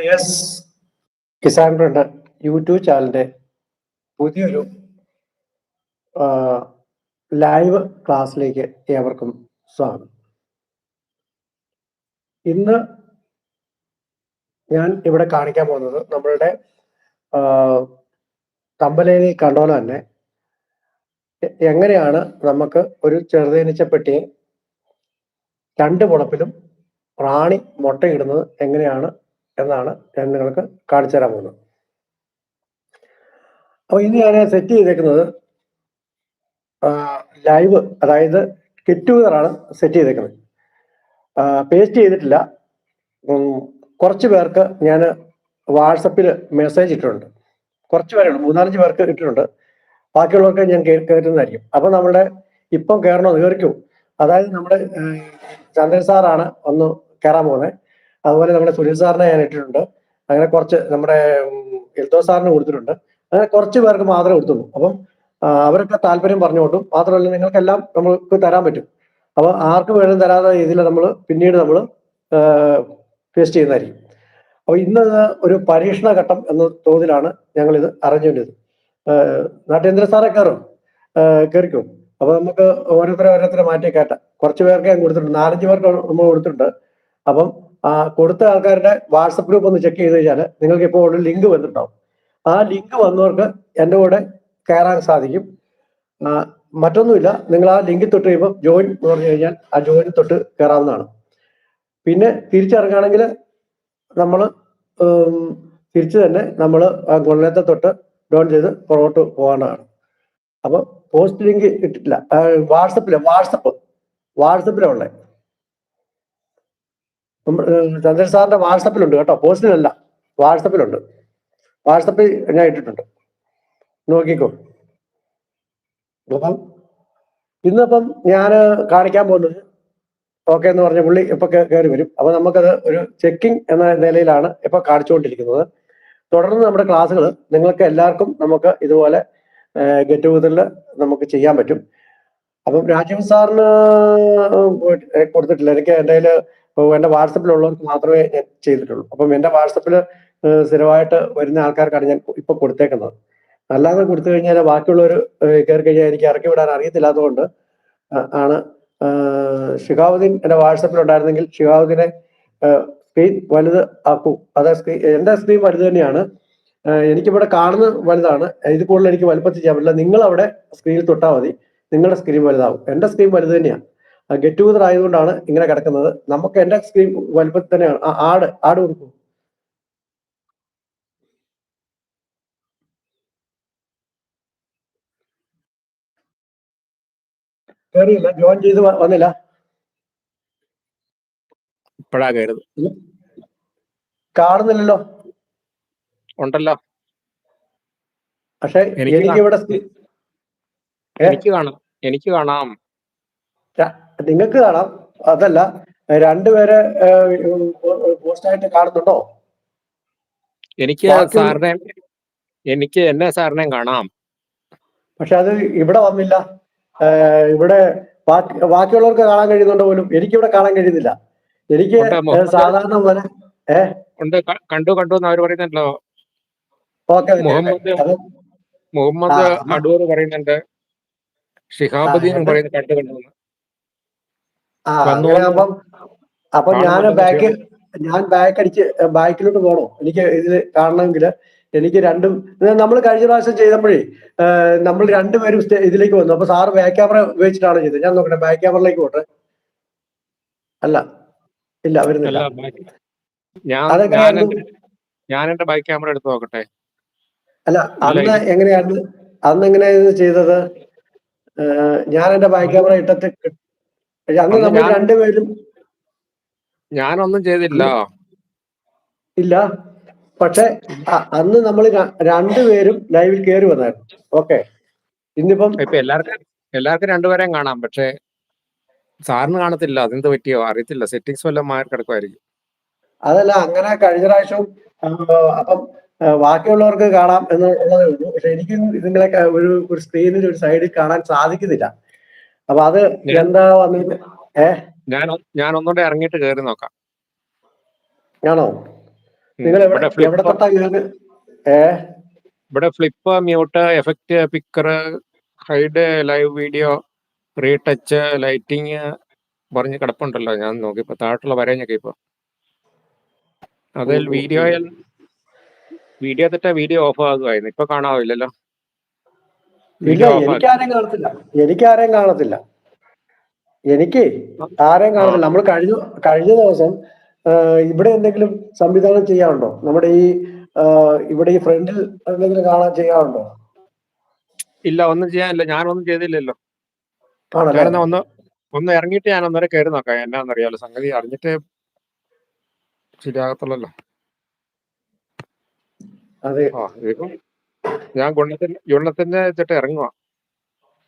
Yes Kisan front YouTube ചാനലിന്റെ പുതിയൊരു live ക്ലാസ്സിലേക്ക് ഏവർക്കും സ്വാഗതം. ഇന്ന് ഞാൻ ഇവിടെ കാണിക്കാൻ പോകുന്നത് നമ്മളുടെ തമ്പലേനി കണ്ടോല തന്നെ. എങ്ങനെയാണ് നമുക്ക് ഒരു ചെറുതേനീച്ചപ്പെട്ടിയെ രണ്ട് മുളപ്പിലും റാണി മുട്ടയിടുന്നത്? എങ്ങനെയാണ് എന്നാണ് ഞാൻ നിങ്ങൾക്ക് കാണിച്ചു തരാൻ പോകുന്നത്. അപ്പൊ ഇന്ന് ഞാൻ സെറ്റ് ചെയ്തേക്കുന്നത് ലൈവ് അതായത് കിറ്റുകറാണ് സെറ്റ് ചെയ്തേക്കുന്നത്. പേസ്റ്റ് ചെയ്തിട്ടില്ല. കുറച്ച് പേർക്ക് ഞാൻ വാട്സപ്പിൽ മെസ്സേജ് ഇട്ടിട്ടുണ്ട്. കുറച്ച് പേരുണ്ട് മൂന്നാലഞ്ച് പേർക്ക് ഇട്ടിട്ടുണ്ട്. ബാക്കിയുള്ളവർക്ക് ഞാൻ കയറ്റുന്നതായിരിക്കും അപ്പൊ നമ്മുടെ ഇപ്പം കയറണോ കയറിക്കും അതായത് നമ്മുടെ ചന്ദ്രൻ സാറാണ് ഒന്ന് കയറാൻ പോകുന്നത്. അതുപോലെ നമ്മുടെ സുനിൽ സാറിനെ ഞാൻ ഇട്ടിട്ടുണ്ട്. അങ്ങനെ കുറച്ച് നമ്മുടെ എൽദോ സാറിന് കൊടുത്തിട്ടുണ്ട്. അങ്ങനെ കുറച്ച് പേർക്ക് മാത്രമേ കൊടുത്തുള്ളൂ. അപ്പം അവരൊക്കെ താല്പര്യം പറഞ്ഞുകൊണ്ടും മാത്രമല്ല നിങ്ങൾക്കെല്ലാം നമുക്ക് തരാൻ പറ്റും. അപ്പോൾ ആർക്ക് വേണം തരാത്ത രീതിയിൽ നമ്മൾ പിന്നീട് നമ്മൾ ഫേസ് ചെയ്യുന്നതായിരിക്കും. അപ്പൊ ഇന്ന് ഒരു പരീക്ഷണ ഘട്ടം എന്ന തോതിലാണ് ഞങ്ങൾ ഇത് അറേഞ്ച് ചെയ്തത് നാട്ടേന്ദ്ര സാറെ കയറും? കയറിക്കും? അപ്പൊ നമുക്ക് ഓരോരുത്തരെ ഓരോരുത്തരെ മാറ്റി കയറ്റാം കുറച്ച് പേർക്ക് ഞാൻ കൊടുത്തിട്ടുണ്ട്. നാലഞ്ച് പേർക്ക് നമ്മൾ കൊടുത്തിട്ടുണ്ട്. അപ്പം കൊടുത്ത ആൾക്കാരുടെ വാട്സപ്പ് ഗ്രൂപ്പ് ഒന്ന് ചെക്ക് ചെയ്ത് കഴിഞ്ഞാൽ നിങ്ങൾക്ക് ഇപ്പോൾ ഒരു ലിങ്ക് വന്നിട്ടുണ്ടാവും. ആ ലിങ്ക് വന്നവർക്ക് എന്റെ കൂടെ കയറാൻ സാധിക്കും. മറ്റൊന്നുമില്ല. നിങ്ങൾ ആ ലിങ്കിൽ തൊട്ട് കഴിയുമ്പോൾ ജോയിൻ എന്ന് പറഞ്ഞു കഴിഞ്ഞാൽ ആ ജോയിൻ തൊട്ട് കയറാവുന്നതാണ്. പിന്നെ തിരിച്ചിറങ്ങുകയാണെങ്കിൽ നമ്മൾ തിരിച്ചു തന്നെ നമ്മൾ ആ ഗുണനത്തെ തൊട്ട് ഡോൺ ചെയ്ത് പുറകോട്ട് പോകാനാണ് അപ്പോൾ പോസ്റ്റ് ലിങ്ക് ഇട്ടിട്ടില്ല. വാട്സപ്പിലെ വാട്സപ്പ്. വാട്സപ്പിലുള്ള ചന്ദ്രൻ സാറിന്റെ വാട്സപ്പിലുണ്ട് കേട്ടോ പോസ്റ്റിലല്ല വാട്സപ്പിലുണ്ട്. വാട്സപ്പിൽ ഞാൻ ഇട്ടിട്ടുണ്ട്. നോക്കിക്കോ. അപ്പം ഇന്നിപ്പം ഞാൻ കാണിക്കാൻ പോകുന്നത് ഓക്കെ എന്ന് പറഞ്ഞ പുള്ളി ഇപ്പൊ കയറി വരും. അപ്പൊ നമുക്കത് ഒരു ചെക്കിംഗ് എന്ന നിലയിലാണ് ഇപ്പൊ കാണിച്ചുകൊണ്ടിരിക്കുന്നത്. തുടർന്ന് നമ്മുടെ ക്ലാസ്സുകൾ നിങ്ങൾക്ക് എല്ലാവർക്കും നമുക്ക് ഇതുപോലെ ഗെറ്റ് ടുഗതറിൽ നമുക്ക് ചെയ്യാൻ പറ്റും. അപ്പം രാജീവ് സാറിന് കൊടുത്തിട്ടില്ല. എനിക്ക് എന്റെ കയ്യിൽ എന്റെ വാട്സപ്പിലുള്ളവർക്ക് മാത്രമേ ഞാൻ ചെയ്തിട്ടുള്ളൂ. അപ്പം എന്റെ വാട്സപ്പിൽ സ്ഥിരമായിട്ട് വരുന്ന ആൾക്കാർക്കാണ് ഞാൻ ഇപ്പൊ കൊടുത്തേക്കുന്നത്. അല്ലാതെ കൊടുത്തു കഴിഞ്ഞാൽ ബാക്കിയുള്ളവർ കയറി കഴിഞ്ഞാൽ എനിക്ക് ഇറക്കി വിടാൻ അറിയത്തില്ലാത്തതുകൊണ്ട് ആണ് ആ, ഷിഹാബുദ്ദീൻ എന്റെ വാട്സപ്പിൽ ഉണ്ടായിരുന്നെങ്കിൽ ഷിഹാബുദ്ദീനെ സ്ക്രീൻ വലുത് ആക്കൂ. അത് സ്ക്രീൻ എന്റെ സ്ക്രീൻ വലുത് തന്നെയാണ്. എനിക്കിവിടെ കാണുന്നത് വലുതാണ്. ഇത് കൂടുതൽ എനിക്ക് വലുപ്പത്തിൽ ചെയ്യാൻ പറ്റില്ല. നിങ്ങൾ അവിടെ സ്ക്രീനിൽ തൊട്ടാൽ മതി. നിങ്ങളുടെ സ്ക്രീൻ വലുതാവും. എന്റെ സ്ക്രീൻ വലുത് തന്നെയാണ് ഗെറ്റ് ടുഗദർ ആയതുകൊണ്ടാണ് ഇങ്ങനെ കിടക്കുന്നത്. നമുക്ക് എന്റെ സ്ക്രീൻ വലുപ്പത്തിൽ തന്നെയാണ്. ആട് ആട് കൊടുക്കും. കയറിയില്ല ജോയിൻ ചെയ്ത് വന്നില്ല. ഇപ്പോഴാ കയറുന്നത് കാണുന്നില്ലല്ലോ. ഉണ്ടല്ലോ. പക്ഷേ എനിക്ക് ഇവിടെ എനിക്ക് കാണാം. എനിക്ക് കാണാം. നിങ്ങൾക്ക് കാണാം. അതല്ല രണ്ടുപേരെ പോസ്റ്റായിട്ട് കാണുന്നുണ്ടോ? എനിക്ക് സാറിനെ എനിക്ക് എന്നെ സാറിനെ കാണാം. പക്ഷെ അത് ഇവിടെ വന്നില്ല. ഇവിടെ ബാക്കിയുള്ളവർക്ക് കാണാൻ കഴിയുന്നുണ്ട് പോലും? എനിക്ക് ഇവിടെ കാണാൻ കഴിയുന്നില്ല. എനിക്ക് സാധാരണ പോലെ കണ്ടു കണ്ടു എന്ന് അവർ പറയുന്നുണ്ടല്ലോ. ഓക്കെ മുഹമ്മദ് മുഹമ്മദ് അടൂർ പറയുന്നുണ്ട്. ഷിഹാബുദ്ദീൻ പറയുന്നു പറയുന്നത് കണ്ടു കണ്ടു അപ്പൊ ഞാൻ ബാക്കിൽ ബാക്ക് ഞാൻ ബാക്ക് അടിച്ച് ബാക്കിലോട്ട് പോകണോ എനിക്ക് ഇതിൽ കാണണമെങ്കിൽ എനിക്ക് രണ്ടും നമ്മൾ കഴിഞ്ഞ പ്രാവശ്യം ചെയ്തപ്പോഴേ നമ്മൾ രണ്ടുപേരും ഇതിലേക്ക് വന്നു. അപ്പൊ സാറ് ബാക്ക് ക്യാമറ ഉപയോഗിച്ചിട്ടാണ് ചെയ്തത്? ഞാൻ നോക്കട്ടെ ബാക്ക് ക്യാമറയിലേക്ക് പോട്ടെ. അല്ല ഇല്ല വരുന്നില്ല. ഞാൻ എന്റെ- ബൈക്ക് ക്യാമറ എടുത്ത് നോക്കട്ടെ. അല്ല അന്ന് എങ്ങനെയാണ് അന്ന് എങ്ങനെയാണ് ചെയ്തത്? ഞാൻ എന്റെ ബാക്ക് ക്യാമറ ഇട്ടത്ത് അന്ന് നമ്മൾ രണ്ടുപേരും ഞാനൊന്നും ചെയ്തില്ല. ഇല്ല. പക്ഷെ അന്ന് നമ്മൾ രണ്ടുപേരും ലൈവിൽ കയറി വന്നായിരുന്നു. ഓക്കെ. ഇന്നിപ്പം ഇപ്പൊ എല്ലാവർക്കും എല്ലാവർക്കും രണ്ടുപേരെയും കാണാം. പക്ഷെ സാറിന് കാണത്തില്ല. അതെന്ത് പറ്റിയോ? അറിയത്തില്ല. സെറ്റിങ്സ് വല്ലതും മാറി കിടക്കുമായിരിക്കും. അതല്ല അങ്ങനെ കഴിഞ്ഞ പ്രാവശ്യവും അപ്പം ബാക്കിയുള്ളവർക്ക് കാണാം എന്നുള്ളതേ ഉള്ളൂ. പക്ഷെ എനിക്ക് നിങ്ങളെ ഒരു ഒരു സ്ക്രീനിൽ ഒരു സൈഡിൽ കാണാൻ സാധിക്കുന്നില്ല. അപ്പൊ അത് എന്താ എന്താ വന്നത് ഞാൻ ഞാൻ ഒന്നുകൂടെ ഇറങ്ങിയിട്ട് കയറി നോക്കാം. ആണോ നിങ്ങൾ എവിടെ ഇവിടെ എവിടെ ഫ്ലിപ്പ് തൊട്ടാ കയറി ഏ? ഇവിടെ flip mute effect picker hide live video retouch lighting പറഞ്ഞ് കിടപ്പുണ്ടല്ലോ. ഞാൻ നോക്കിയപ്പോ താഴോട്ടുള്ള വരഞ്ഞൊക്കെ ഇപ്പൊ. അതിൽ വീഡിയോയിൽ വീഡിയോ തെറ്റാ വീഡിയോ ഓഫ് ആകുമായിരുന്നു. ഇപ്പൊ കാണാവില്ലല്ലോ. ഇല്ല വീഡിയോ എനിക്ക് ആരെയും കാണത്തില്ല. എനിക്ക് ആരെയും കാണത്തില്ല. എനിക്ക് ആരെയും കാണത്തില്ല. നമ്മൾ കഴിഞ്ഞ കഴിഞ്ഞ ദിവസം ഇവിടെ എന്തെങ്കിലും സംവിധാനം ചെയ്യാറുണ്ടോ നമ്മുടെ ഈ ഇവിടെ ഈ ഫ്രണ്ടിൽ എന്തെങ്കിലും കാണാൻ ചെയ്യാറുണ്ടോ ഇല്ല ഒന്നും ചെയ്യാനില്ല. ഞാനൊന്നും ചെയ്തില്ലല്ലോ. ഒന്ന് ഒന്ന് ഇറങ്ങിയിട്ട് ഞാൻ ഒന്നര കയറി നോക്കാം. എന്നാന്നറിയാലോ? സംഗതി അറിഞ്ഞിട്ട് ശരിയാകത്തുള്ളല്ലോ. അതെ. ഞാൻ ഗുണത്തിന്റെ ഗുണത്തിന്റെ വെച്ചിട്ട് ഇറങ്ങുക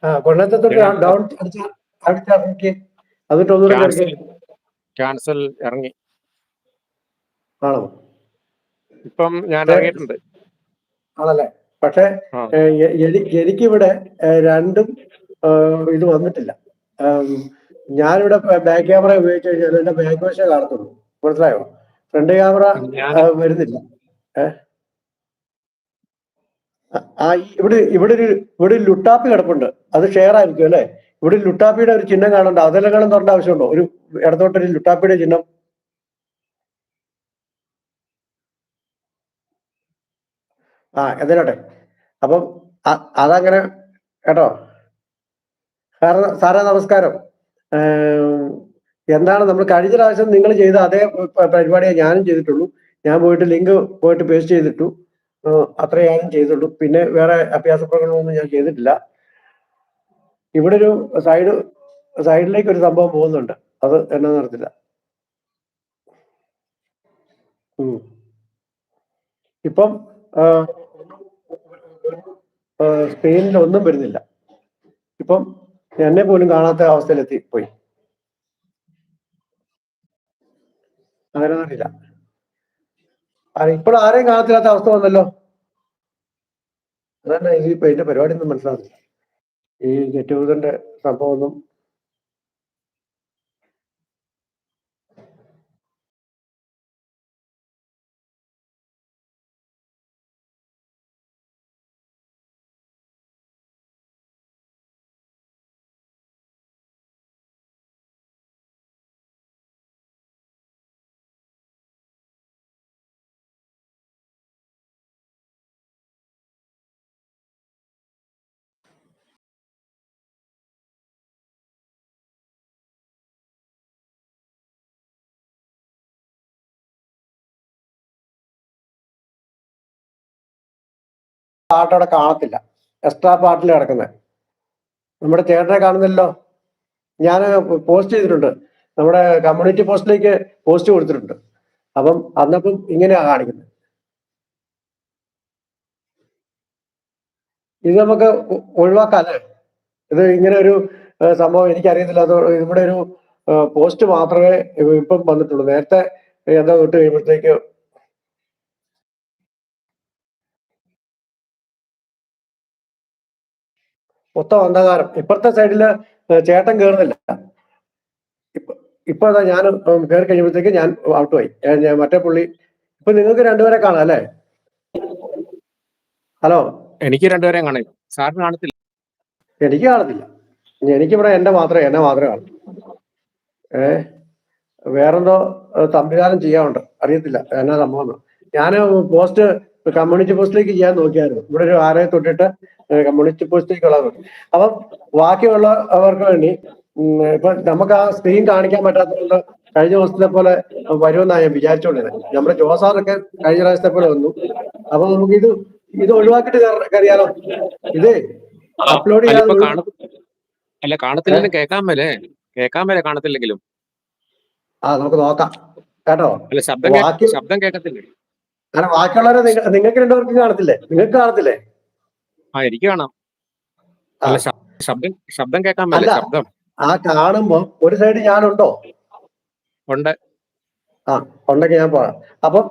ആ കൊല്ലത്തൊട്ട് ഡൗൺ അടിച്ച അടിച്ചിറക്കി എന്നിട്ട് ഒന്നുകൂടെ ക്യാൻസൽ ഇറങ്ങി. ആണോ? ഇപ്പം ഞാൻ ഇറങ്ങിയിട്ടുണ്ട്. ആണല്ലേ? പക്ഷെ എനിക്കിവിടെ രണ്ടും ഇത് വന്നിട്ടില്ല. ഞാനിവിടെ ബാക്ക് ക്യാമറ ഉപയോഗിച്ച് കഴിഞ്ഞാൽ എന്റെ ബാക്ക് വശേ കാണത്തുള്ളൂ. മനസ്സിലായോ? ഫ്രണ്ട് ക്യാമറ വരുന്നില്ല. ഏ? ആ ഇവിടെ ഇവിടെ ഒരു ഇവിടെ ഒരു ലുട്ടാപ്പി കിടപ്പുണ്ട്. അത് ഷെയർ ആയിരിക്കും അല്ലേ? ഇവിടെ ലുട്ടാപ്പിയുടെ ഒരു ചിഹ്നം കാണുന്നുണ്ട് അതെല്ലാം കാണാൻ തൊണ്ട ആവശ്യമുണ്ടോ? ഒരു ഇടത്തോട്ടൊരു ലുട്ടാപ്പിയുടെ ചിഹ്നം. ആ എന്തിനാട്ടെ അപ്പം അതങ്ങനെ കേട്ടോ? സാറ് നമസ്കാരം. എന്താണ് നമ്മൾ കഴിഞ്ഞ പ്രാവശ്യം നിങ്ങൾ ചെയ്ത അതേ പരിപാടിയെ ഞാനും ചെയ്തിട്ടുള്ളൂ. ഞാൻ പോയിട്ട് ലിങ്ക് പോയിട്ട് പേസ്റ്റ് ചെയ്തിട്ടു. ഏഹ് അത്രേ ഞാനും ചെയ്തിട്ടുള്ളൂ പിന്നെ വേറെ അഭ്യാസ പ്രകടനമൊന്നും ഞാൻ ചെയ്തിട്ടില്ല. ഇവിടെ ഒരു സൈഡ് സൈഡിലേക്ക് ഒരു സംഭവം പോകുന്നുണ്ട്. അത് എന്നെ നടത്തില്ല ഇപ്പം സ്പെയിനിൽ ഒന്നും വരുന്നില്ല. ഇപ്പം എന്നെ പോലും കാണാത്ത അവസ്ഥയിലെത്തി പോയി. അങ്ങനെ അറിയില്ല ഇപ്പോൾ ആരെയും കാണത്തില്ലാത്ത അവസ്ഥ വന്നല്ലോ. അതന്നെ ഇപ്പൊ ഇതിന്റെ പരിപാടി ഒന്നും മനസ്സിലാകുന്നില്ല ഈ ഗെറ്റ് സംഭവം ഒന്നും പാട്ട് അവിടെ കാണത്തില്ല. എക്സ്ട്രാ പാർട്ടിൽ കിടക്കുന്നത് നമ്മുടെ ചേട്ടനെ കാണുന്നില്ലല്ലോ? ഞാൻ പോസ്റ്റ് ചെയ്തിട്ടുണ്ട്. നമ്മുടെ കമ്മ്യൂണിറ്റി പോസ്റ്റിലേക്ക് പോസ്റ്റ് കൊടുത്തിട്ടുണ്ട്. അപ്പം അന്നപ്പം ഇങ്ങനെയാണ് കാണിക്കുന്നത് ഇത് നമുക്ക് ഒ- ഒഴിവാക്കാം അല്ലേ ഇത് ഇങ്ങനെ ഒരു സംഭവം എനിക്കറിയത്തില്ല. അത് ഇവിടെ ഒരു പോസ്റ്റ് മാത്രമേ ഇപ്പം വന്നിട്ടുള്ളൂ. നേരത്തെ എന്താ തൊട്ട് കഴിയുമ്പോഴത്തേക്ക് മൊത്തം അന്ധകാരം. ഇപ്പുറത്തെ സൈഡിൽ ചേട്ടൻ കയറുന്നില്ല ഇപ്പൊ ഇപ്പൊ അതാ ഞാൻ കയറി കഴിയുമ്പോഴത്തേക്ക് ഞാൻ ഔട്ട് പോയി ഞാൻ മറ്റേ പുള്ളി ഇപ്പൊ നിങ്ങൾക്ക് രണ്ടുപേരെ കാണാം അല്ലേ? ഹലോ? എനിക്ക് രണ്ടുപേരെ കാണാം സാറിന് കാണത്തില്ല. എനിക്ക് കാണത്തില്ല. എനിക്കിവിടെ എന്റെ മാത്രമേ എന്നെ മാത്രമേ കാണൂ. ഏ വേറെന്തോ സംവിധാനം ചെയ്യാറുണ്ട് അറിയത്തില്ല എന്നാ സംഭവം ഞാൻ പോസ്റ്റ് കമ്മ്യൂണിറ്റി പോസ്റ്റിലേക്ക് ചെയ്യാൻ നോക്കിയായിരുന്നു. ഇവിടെ ഒരു ആരെ തൊട്ടിട്ട് കമ്മ്യൂണിറ്റി പോസ്റ്റിലേക്ക് ഉള്ളത് അപ്പം ബാക്കിയുള്ളവർക്ക് വേണ്ടി ഇപ്പൊ നമുക്ക് ആ സ്ക്രീൻ കാണിക്കാൻ പറ്റാത്തതുകൊണ്ട് കഴിഞ്ഞ ദിവസത്തെ പോലെ വരുമെന്നാണ് ഞാൻ വിചാരിച്ചോണ്ടിരുന്നത് നമ്മുടെ ജോസാറൊക്കെ കഴിഞ്ഞ പ്രാവശ്യത്തെ പോലെ വന്നു. അപ്പൊ നമുക്ക് ഇത് ഇത് ഒഴിവാക്കിയിട്ട് കറിയാലോ? ഇത് അപ്ലോഡ് ചെയ്യാൻ അല്ല കാണത്തില്ലെങ്കിലും കേൾക്കാൻ മേലേ. കേൾക്കാൻ മേലെ കാണത്തില്ലെങ്കിലും. ആ നമുക്ക് നോക്കാം. കേട്ടോ? അല്ല ശബ്ദം ശബ്ദം കേൾക്കത്തില്ലേ? അങ്ങനെ ബാക്കിയുള്ളവരെ നിങ്ങ- നിങ്ങൾക്ക് രണ്ടുപേർക്കും കാണത്തില്ലേ? നിങ്ങൾക്ക് കാണത്തില്ലേ? ആ എനിക്ക് കാണാം. അല്ല ശബ്ദം ശബ്ദം കേൾക്കാൻ ശബ്ദം. ആ കാണുമ്പോ ഒരു സൈഡ് ഞാനുണ്ടോ? ഉണ്ട്. ആ ഉണ്ടെങ്കിൽ ഞാൻ പോകാം. അപ്പം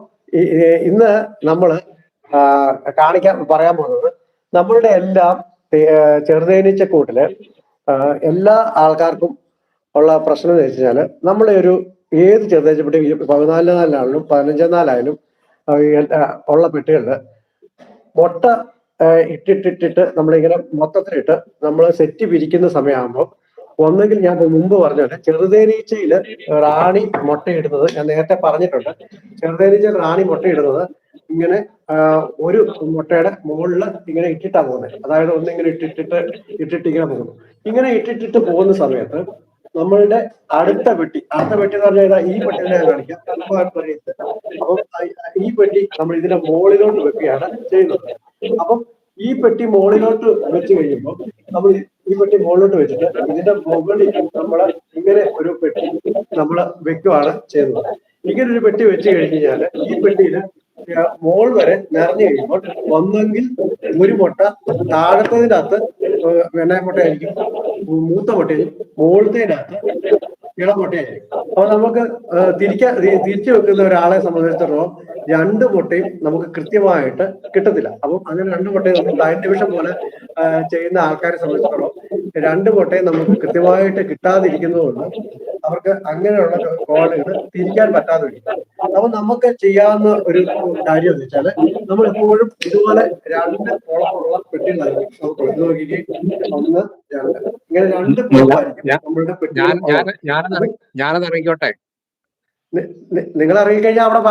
ഇന്ന് നമ്മൾ കാണിക്കാൻ പറയാൻ പോകുന്നത് നമ്മളുടെ എല്ലാം ചെറുതേനീച്ച കൂട്ടിൽ എല്ലാ ആൾക്കാർക്കും ഉള്ള പ്രശ്നം എന്ന് വെച്ച് കഴിഞ്ഞാൽ നമ്മളെ ഒരു ഏത് ചെറുതേച്ചപ്പെട്ടി പതിനാല് നാലായാലും പതിനഞ്ചാം നാലായാലും ഉള്ള പെട്ടികളിൽ മുട്ട ഇട്ടിട്ടിട്ടിട്ട് നമ്മളിങ്ങനെ മൊത്തത്തിലിട്ട് നമ്മൾ സെറ്റ് പിരിക്കുന്ന സമയമാകുമ്പോൾ ഒന്നെങ്കിൽ ഞാൻ മുമ്പ് പറഞ്ഞത് ചെറുതേനീച്ചയിൽ റാണി മുട്ടയിടുന്നത് ഞാൻ നേരത്തെ പറഞ്ഞിട്ടുണ്ട്. ചെറുതേനീച്ചയിൽ റാണി മുട്ടയിടുന്നത് ഇങ്ങനെ ഒരു മുട്ടയുടെ മുകളിൽ ഇങ്ങനെ ഇട്ടിട്ടാണ് പോകുന്നത്. അതായത് ഒന്നിങ്ങനെ ഇട്ടിട്ടിട്ട് ഇട്ടിട്ട് ഇങ്ങനെ പോകുന്നു. ഇങ്ങനെ ഇട്ടിട്ടിട്ട് പോകുന്ന സമയത്ത് നമ്മളുടെ അടുത്ത പെട്ടി അടുത്ത പെട്ടി എന്ന് പറഞ്ഞാൽ ഈ പെട്ടി തന്നെ ഞാൻ കാണിക്കാം. ഈ പെട്ടി നമ്മൾ ഇതിന്റെ മുകളിലോട്ട് വെക്കുകയാണ് ചെയ്യുന്നത്. അപ്പം ഈ പെട്ടി മോളിലോട്ട് വെച്ച് കഴിയുമ്പോൾ നമ്മൾ ഈ പെട്ടി മുകളിലോട്ട് വെച്ചിട്ട് ഇതിന്റെ മുകളിൽ നമ്മൾ ഇങ്ങനെ ഒരു പെട്ടി നമ്മൾ വെക്കുകയാണ് ചെയ്യുന്നത്. ഇങ്ങനെ ഒരു പെട്ടി വെച്ച് കഴിഞ്ഞ് കഴിഞ്ഞാൽ ഈ പെട്ടിയിൽ മോൾ വരെ നിറഞ്ഞു കഴിയുമ്പോൾ ഒന്നെങ്കിൽ ഒരു മുട്ട താഴത്തതിന്റെ അകത്ത് വെണ്ണ മുട്ടയായിരിക്കും. മൂത്ത മുട്ടയും മുകളിലത്തേന്റെ അകത്ത് ഇളം അപ്പൊ നമുക്ക് തിരിക്കാ തിരിച്ചു വെക്കുന്ന ഒരാളെ സംബന്ധിച്ചിടത്തോളം രണ്ട് മുട്ടയും നമുക്ക് കൃത്യമായിട്ട് കിട്ടത്തില്ല. അപ്പം അങ്ങനെ രണ്ട് മുട്ടയും നമ്മൾ ഡയറ്റ് ഡിവിഷൻ പോലെ ചെയ്യുന്ന ആൾക്കാരെ സംബന്ധിച്ചിടത്തോളം രണ്ട് മുട്ടയും നമുക്ക് കൃത്യമായിട്ട് കിട്ടാതിരിക്കുന്നതുകൊണ്ട് അവർക്ക് അങ്ങനെയുള്ള കോളുകൾ തിരിക്കാൻ പറ്റാതെ വരും. അപ്പൊ നമുക്ക് ചെയ്യാവുന്ന ഒരു കാര്യം എന്ന് വെച്ചാൽ നമ്മൾ എപ്പോഴും ഇതുപോലെ രണ്ട് കുളമുള്ള പെട്ടികളായിരിക്കും നമുക്ക് ഇത് നോക്കിക്കേ ഒന്ന് രണ്ട്. ഇങ്ങനെ നമ്മളുടെ പെട്ടി ഞാനത് നിങ്ങൾ ഇറങ്ങിക്കഴിഞ്ഞാൽ അവിടെ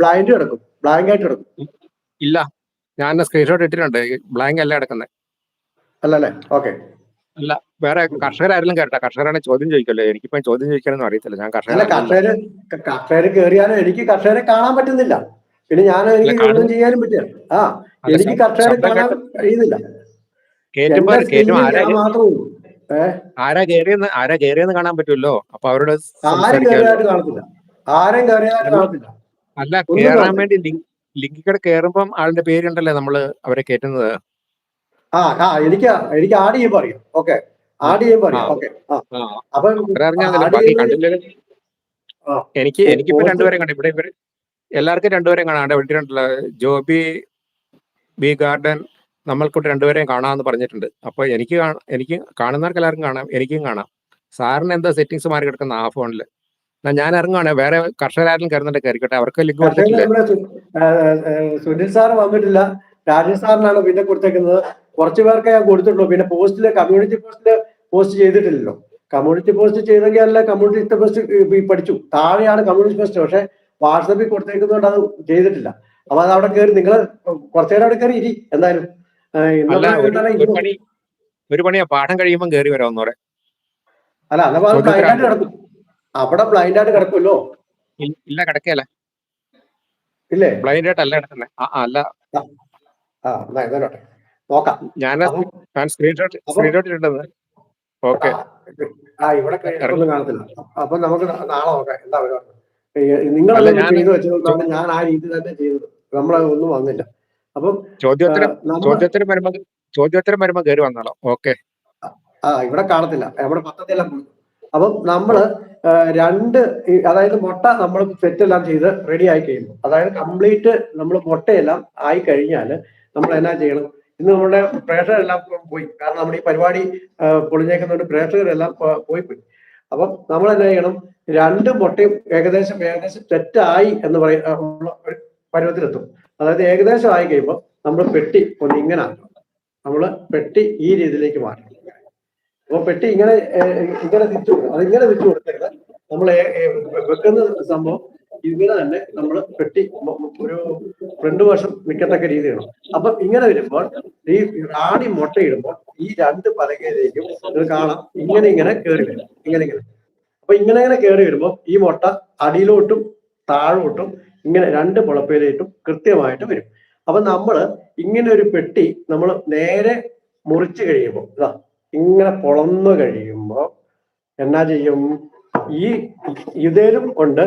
ബ്ലൈൻഡ് കിടക്കും. ബ്ലാങ്ക് ആയിട്ട് കിടക്കും. ഇല്ല. ഞാൻ സ്ക്രീൻഷോട്ട് ഇട്ടിട്ടുണ്ട്. ബ്ലാങ്ക് അല്ല കിടക്കുന്നത് അല്ലല്ലേ? ഓക്കെ അല്ല വേറെ കർഷകരാരെങ്കിലും കേട്ടോ. കർഷകരാണ് ചോദ്യം ചോദിക്കല്ലോ? എനിക്കിപ്പോ ചോദ്യം ചോദിക്കാനൊന്നും അറിയത്തില്ല. ഞാൻ കർഷകര് കർഷകര് കയറിയാലും എനിക്ക് കർഷകരെ കാണാൻ പറ്റുന്നില്ല. പിന്നെ ഞാൻ എനിക്ക്. ഒന്നും ചെയ്യാനും പറ്റില്ല. ആ എനിക്ക് കർഷകരെ കാണാൻ കഴിയുന്നില്ല. ആരാ കേറിയെന്ന് ആരാ കയറിയെന്ന് കാണാൻ പറ്റുമല്ലോ? അപ്പൊ അവരോട് ആരും സംസാരിക്കാമല്ലോ. കയറിയായിട്ട് കാണത്തില്ല. ആരും കയറിയായിട്ട് കാണത്തില്ല. അല്ല കേറാൻ വേണ്ടി ലിങ്ക് ലിങ്കിൽ കൂടെ കയറുമ്പം ആളുടെ പേരുണ്ടല്ലേ നമ്മൾ അവരെ കയറ്റുന്നത് ആ ആ എനിക്ക് എനിക്ക് ആഡ് ചെയ്യുമ്പോ അറിയാം. ഓക്കെ ആഡ് ചെയ്യുമ്പോ അറിയാം. ഓക്കെ ആ. അപ്പൊ. എനിക്ക് എനിക്കിപ്പോ പോസ്റ്റ് രണ്ടുപേരെ കണ്ടു ഇവിടെ ഇവർ എല്ലാവർക്കും രണ്ടുപേരെയും കാണാം. അവിടെ ജോബി ബി ഗാർഡൻ നമ്മൾക്കൂട്ട് രണ്ടുപേരെയും കാണാമെന്ന് പറഞ്ഞിട്ടുണ്ട്. അപ്പൊ എനിക്ക് എനിക്ക് കാണുന്നവർക്ക് എല്ലാവർക്കും കാണാം എനിക്കും കാണാം. സാറിന് എന്താ സെറ്റിങ്സ് മാറി കിടക്കുന്ന ആ ഫോണിൽ എന്നാ ഞാൻ ഇറങ്ങുവാണ്. വേറെ കർഷകരാരും കയറുന്നുണ്ട് കയറിക്കോട്ടെ. അവർക്ക് ലിങ്ക് സുനിൽ സാർ വന്നിട്ടില്ല. രാജേഷ് സാറിനാണ് പിന്നെ കൊടുത്തേക്കുന്നത്. കുറച്ചു പേർക്ക് ഞാൻ കൊടുത്തിട്ടുള്ളൂ. പിന്നെ പോസ്റ്റിൽ കമ്മ്യൂണിറ്റി പോസ്റ്റിൽ പോസ്റ്റ് ചെയ്തിട്ടില്ലല്ലോ. കമ്മ്യൂണിറ്റി പോസ്റ്റ് ചെയ്തെങ്കിൽ അല്ല കമ്മ്യൂണിറ്റി പോസ്റ്റ് പഠിച്ചു. താഴെയാണ് കമ്മ്യൂണിറ്റി പോസ്റ്റ് പക്ഷെ വാട്സപ്പിൽ കൊടുത്തേക്കുന്നതുകൊണ്ട് അത് ചെയ്തിട്ടില്ല. അപ്പൊ അത് അവിടെ കയറി നിങ്ങൾ കുറച്ചു നേരം അവിടെ കയറി ഇരി എന്തായാലും. ഒരു പണി പാഠം കഴിയുമ്പോൾ കയറി വരാം ഒന്നൂടെ അല്ല ചോദ്യത്തിന് ബ്ലൈൻഡ് ആയിട്ട് കിടക്കും. അവിടെ ബ്ലൈൻഡ് ആയിട്ട് കിടക്കുമല്ലോ. ഇല്ല കിടക്കല്ല ഇല്ലേ? ബ്ലൈൻഡ് ആയിട്ട് അല്ല കിടക്കുന്നത് അല്ല. ആ എന്നാ നോക്കാം. ഞാൻ അപ്പം ഞാൻ സ്ക്രീൻഷോട്ട് സ്ക്രീൻഷോട്ട് ഇട്ടിട്ടുണ്ട്. ഓക്കെ. ആ ഇവിടെ ഒന്നും കാണത്തില്ല. അപ്പൊ നമുക്ക് നാളെ നോക്കാം. എന്താ പരിപാടി? നിങ്ങളെല്ലാം ഞാൻ- ചെയ്തു വെച്ചതുകൊണ്ടാണ് ഞാൻ ആ രീതി തന്നെ ചെയ്തത്. നമ്മളെ ഒന്നും വന്നില്ല. അപ്പം ചോദ്യോത്തരം ആ, നമ്മ ചോദ്യോത്തരം വരുമ്പോ ചോദ്യോത്തരം വരുമ്പോ കയറി വന്നാലോ ഓക്കെ. ആ ഇവിടെ കാണത്തില്ല. നമ്മുടെ പോയി അപ്പം നമ്മൾ രണ്ട് അതായത് മുട്ട നമ്മൾ സെറ്റ് എല്ലാം ചെയ്ത് റെഡി ആയി കഴിയുമ്പോൾ അതായത് കംപ്ലീറ്റ് നമ്മൾ മുട്ടയെല്ലാം ആയി കഴിഞ്ഞാൽ നമ്മൾ എന്നാ ചെയ്യണം? ഇന്ന് നമ്മുടെ പ്രേക്ഷകരെല്ലാം പോയി. കാരണം നമ്മുടെ ഈ പരിപാടി പൊളിഞ്ഞേക്കുന്നതുകൊണ്ട് പ്രേക്ഷകരെല്ലാം പോയി പോയി അപ്പം നമ്മൾ എന്നാ ചെയ്യണം? രണ്ട് മുട്ടയും ഏകദേശം ഏകദേശം തെറ്റായി എന്ന് പറയുന്ന പരുവത്തിലെത്തും. അതായത് ഏകദേശം ആയി കഴിയുമ്പോൾ നമ്മൾ പെട്ടി ഒന്ന് ഇങ്ങനെ ആക്കണം. നമ്മൾ പെട്ടി ഈ രീതിയിലേക്ക് മാറ്റണം. അപ്പൊ പെട്ടി ഇങ്ങനെ ഇങ്ങനെ തിരിച്ചു അതിങ്ങനെ തിരിച്ചു കൊടുക്കരുത് നമ്മൾ വെക്കുന്ന സംഭവം ഇങ്ങനെ തന്നെ നമ്മൾ പെട്ടി ഒരു രണ്ട് വർഷം നിൽക്കത്തക്ക രീതിയാണ് അപ്പൊ ഇങ്ങനെ വരുമ്പോൾ ഈ റാണി മുട്ടയിടുമ്പോൾ ഈ രണ്ട് പലകയിലേക്കും നിങ്ങൾ കാണാം ഇങ്ങനെ ഇങ്ങനെ കയറി വരും. ഇങ്ങനെ ഇങ്ങനെ. അപ്പൊ ഇങ്ങനെ ഇങ്ങനെ കയറി വരുമ്പോൾ ഈ മുട്ട അടിയിലോട്ടും താഴോട്ടും ഇങ്ങനെ രണ്ട് മുളപ്പയിലേട്ടും കൃത്യമായിട്ട് വരും. അപ്പൊ നമ്മൾ ഇങ്ങനെ ഒരു പെട്ടി നമ്മൾ നേരെ മുറിച്ച് കഴിയുമ്പോൾ ഇതാ ഇങ്ങനെ പൊളന്നു കഴിയുമ്പോൾ എന്നാ ചെയ്യും? ഈ ഇതേലും ഉണ്ട്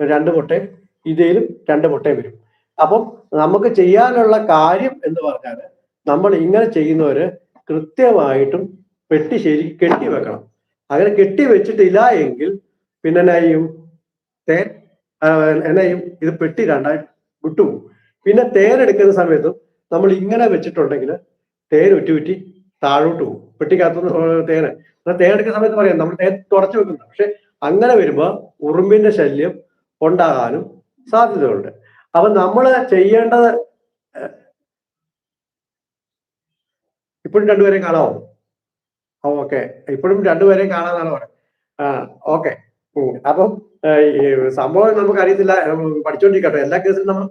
രണ്ട് മുട്ടയും ഇതിലും രണ്ട് മുട്ടയും വരും. അപ്പം നമുക്ക് ചെയ്യാനുള്ള കാര്യം എന്ന് പറഞ്ഞാൽ നമ്മൾ ഇങ്ങനെ ചെയ്യുന്നവര് കൃത്യമായിട്ടും പെട്ടി ശരി കെട്ടി വെക്കണം. അങ്ങനെ കെട്ടി വെച്ചിട്ടില്ല എങ്കിൽ പിന്നെ എന്നാ ചെയ്യും? തേൻ ഇത് പെട്ടി രണ്ടായി വിട്ടുപോകും. പിന്നെ തേൻ എടുക്കുന്ന സമയത്തും നമ്മൾ ഇങ്ങനെ വെച്ചിട്ടുണ്ടെങ്കിൽ തേൻ ഉറ്റി ഉറ്റി താഴോട്ട് പോകും. പെട്ടിക്കകത്തുനിന്ന് തേന് തേൻ. എടുക്കുന്ന സമയത്ത് പറയാം നമ്മൾ തേൻ തുടച്ചു വെക്കുന്നത് പക്ഷെ അങ്ങനെ വരുമ്പോൾ ഉറുമ്പിന്റെ ശല്യം ഉണ്ടാകാനും സാധ്യതയുണ്ട് അപ്പൊ നമ്മൾ ചെയ്യേണ്ടത് ഇപ്പോഴും രണ്ടുപേരെയും കാണാമോ ഓക്കെ. ഇപ്പോഴും രണ്ടുപേരെയും കാണാന്നാണ് പറയുന്നത് ഓക്കെ. അപ്പം സംഭവം നമുക്ക് അറിയത്തില്ല പഠിച്ചോണ്ടിരിക്കട്ടോ. എല്ലാ കേസിലും നമ്മൾ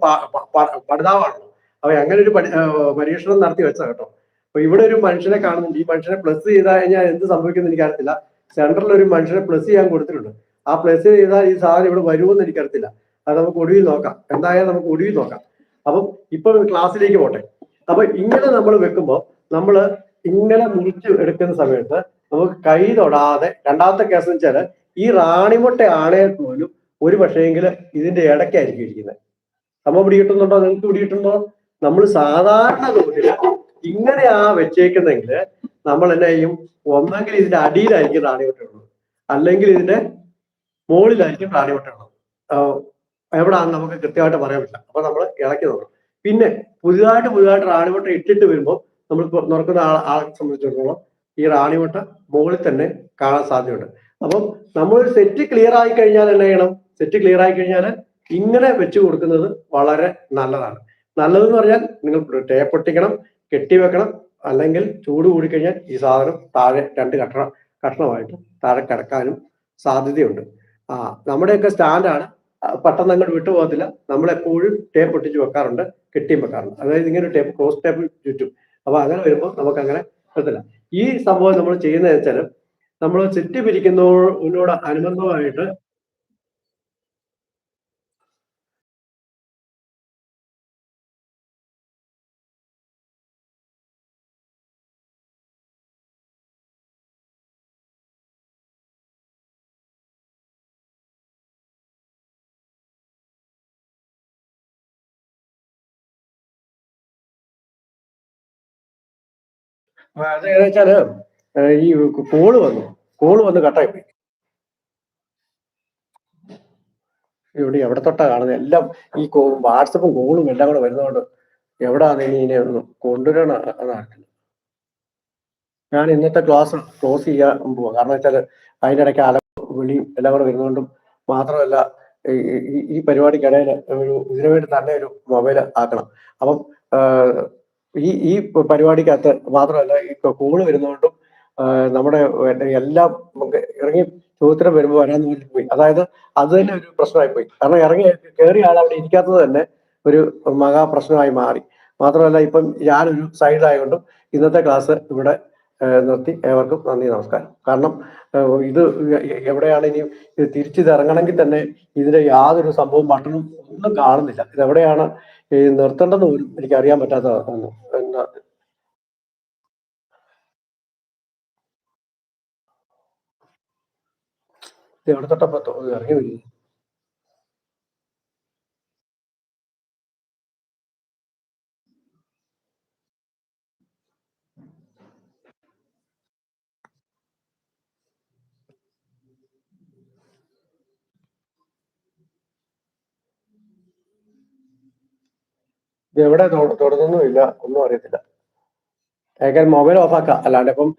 പഠിതാവാണല്ലോ. അപ്പൊ അങ്ങനെ ഒരു പരി- പരീക്ഷണം നടത്തി വെച്ച കേട്ടോ. അപ്പൊ ഇവിടെ ഒരു മനുഷ്യനെ കാണുന്നുണ്ട്. ഈ മനുഷ്യനെ പ്ലസ് ചെയ്താൽ കഴിഞ്ഞാൽ എന്ത് സംഭവിക്കുമെന്ന് എനിക്കറിയത്തില്ല. സെൻട്രലിൽ ഒരു മനുഷ്യനെ പ്ലസ് ചെയ്യാൻ കൊടുത്തിട്ടുണ്ട്. ആ പ്ലസ് ചെയ്താൽ ഈ സാധനം ഇവിടെ വരുമെന്ന് എനിക്കറിയത്തില്ല. അത് നമുക്ക് ഒടുവിൽ നോക്കാം. എന്തായാലും നമുക്ക് ഒടുവിൽ നോക്കാം. അപ്പം ഇപ്പൊ ക്ലാസ്സിലേക്ക് പോട്ടെ. അപ്പൊ ഇങ്ങനെ നമ്മൾ വെക്കുമ്പോൾ നമ്മൾ ഇങ്ങനെ മുറിച്ച് എടുക്കുന്ന സമയത്ത് നമുക്ക് കൈ തൊടാതെ രണ്ടാമത്തെ കേസ് വെച്ചാൽ ഈ റാണിമുട്ട ആണേ പോലും ഒരു പക്ഷേങ്കിൽ ഇതിന്റെ ഇടയ്ക്കായിരിക്കും ഇരിക്കുന്നത്. നമ്മ പിടികിട്ടുന്നുണ്ടോ? നിങ്ങൾക്ക് പിടികിട്ടുണ്ടോ? നമ്മൾ സാധാരണ തോതിൽ ഇങ്ങനെയാ വെച്ചേക്കുന്നെങ്കിൽ നമ്മൾ എന്നാ ചെയ്യും? ഒന്നെങ്കിൽ ഇതിന്റെ അടിയിലായിരിക്കും റാണിമുട്ട ഉള്ളത് അല്ലെങ്കിൽ ഇതിന്റെ മുകളിലായിരിക്കും റാണിമുട്ട ഉള്ളത് എവിടാന്ന് നമുക്ക് കൃത്യമായിട്ട് പറയാൻ പറ്റില്ല അപ്പൊ നമ്മൾ ഇളക്കി നോക്കണം. പിന്നെ പുതുതായിട്ട് പുതുതായിട്ട് റാണിമുട്ട ഇട്ടിട്ട് വരുമ്പോൾ നമ്മൾ നോക്കുന്ന ആളെ ആളെ സംബന്ധിച്ചിടത്തോളം ഈ റാണിമുട്ട മുകളിൽ തന്നെ കാണാൻ സാധ്യതയുണ്ട്. അപ്പം നമ്മൾ സെറ്റ് ക്ലിയർ ആയി കഴിഞ്ഞാൽ എന്നാ ചെയ്യണം? സെറ്റ് ക്ലിയർ ആയി കഴിഞ്ഞാൽ ഇങ്ങനെ വെച്ച് കൊടുക്കുന്നത് വളരെ നല്ലതാണ്. നല്ലതെന്ന് പറഞ്ഞാൽ നിങ്ങൾ ടേപ്പ് ഒട്ടിക്കണം കെട്ടിവെക്കണം അല്ലെങ്കിൽ ചൂട് കൂടിക്കഴിഞ്ഞാൽ ഈ സാധനം താഴെ രണ്ട് കട്ട കഷ്ണമായിട്ട് താഴെ കിടക്കാനും സാധ്യതയുണ്ട്. ആ നമ്മുടെയൊക്കെ സ്റ്റാൻഡാണ്. പെട്ടെന്ന് അങ്ങോട്ട് വിട്ടുപോകത്തില്ല നമ്മളെപ്പോഴും ടേപ്പ് ഒട്ടിച്ച് വെക്കാറുണ്ട് കെട്ടിയും വെക്കാറുണ്ട്. അതായത് ഇങ്ങനെ ടേപ്പ് ക്രോസ് ടേപ്പ് ചുറ്റും. അപ്പൊ അങ്ങനെ വരുമ്പോൾ നമുക്ക് അങ്ങനെ പറ്റത്തില്ല ഈ സംഭവം നമ്മൾ ചെയ്യുന്നത് വെച്ചാൽ നമ്മൾ സെറ്റ് പിരിക്കുന്നതിനോട് അനുബന്ധമായിട്ട് വെച്ചാൽ ഈ കോൾ വന്നു. കോൾ വന്ന് കട്ടായി പോയി. ഇവിടെ എവിടെ തൊട്ടാ കാണുന്നത് എല്ലാം ഈ വാട്സപ്പും കോളും എല്ലാം കൂടെ വരുന്നതുകൊണ്ട് എവിടാന്ന് ഇനി ഇതിനെ ഒന്ന് കൊണ്ടുവരണ ഞാൻ ഇന്നത്തെ ക്ലാസ് ക്ലോസ് ചെയ്യാൻ പോവാ. കാരണം വെച്ചാൽ അതിന്റെ ഇടയ്ക്ക് അല വിളിയും എല്ലാം കൂടെ വരുന്നതുകൊണ്ടും മാത്രമല്ല ഈ- പരിപാടിക്കിടയിൽ ഒരു ഇതിനു വേണ്ടി തന്നെ ഒരു മൊബൈൽ ആക്കണം. അപ്പം ഈ ഈ പരിപാടിക്കകത്ത് മാത്രമല്ല ഈ കോൾ വരുന്നതുകൊണ്ടും നമ്മുടെ എല്ലാം ഇറങ്ങി ചോദ്യത്തിന് വരുമ്പോൾ വരാൻ പോയി. അതായത് അത് തന്നെ ഒരു പ്രശ്നമായി പോയി. കാരണം ഇറങ്ങി കയറിയ ആൾ അവിടെ ഇരിക്കാത്തത് തന്നെ ഒരു മഹാപ്രശ്നമായി മാറി. മാത്രമല്ല ഇപ്പം ഞാനൊരു സൈഡായതുകൊണ്ടും ഇന്നത്തെ ക്ലാസ് ഇവിടെ നിർത്തി. ഏവർക്കും നന്ദി നമസ്കാരം. കാരണം ഇത് എവിടെയാണ് ഇനി തിരിച്ചു ഇറങ്ങണമെങ്കിൽ തന്നെ ഇതിന്റെ യാതൊരു സംഭവം ബട്ടണും ഒന്നും കാണുന്നില്ല. ഇതെവിടെയാണ് നിർത്തേണ്ടതെന്ന് പോലും എനിക്ക് അറിയാൻ പറ്റാത്ത ഒന്ന് എന്നാ ഇത് എവിടെ തൊട്ടപ്പത്തോ ഇറങ്ങി വരും. ഇത് എവിടെ തുടങ്ങുന്നുമില്ല ഒന്നും അറിയത്തില്ല. മൊബൈൽ ഓഫ് ആക്കാം. അല്ലാണ്ട് ഇപ്പം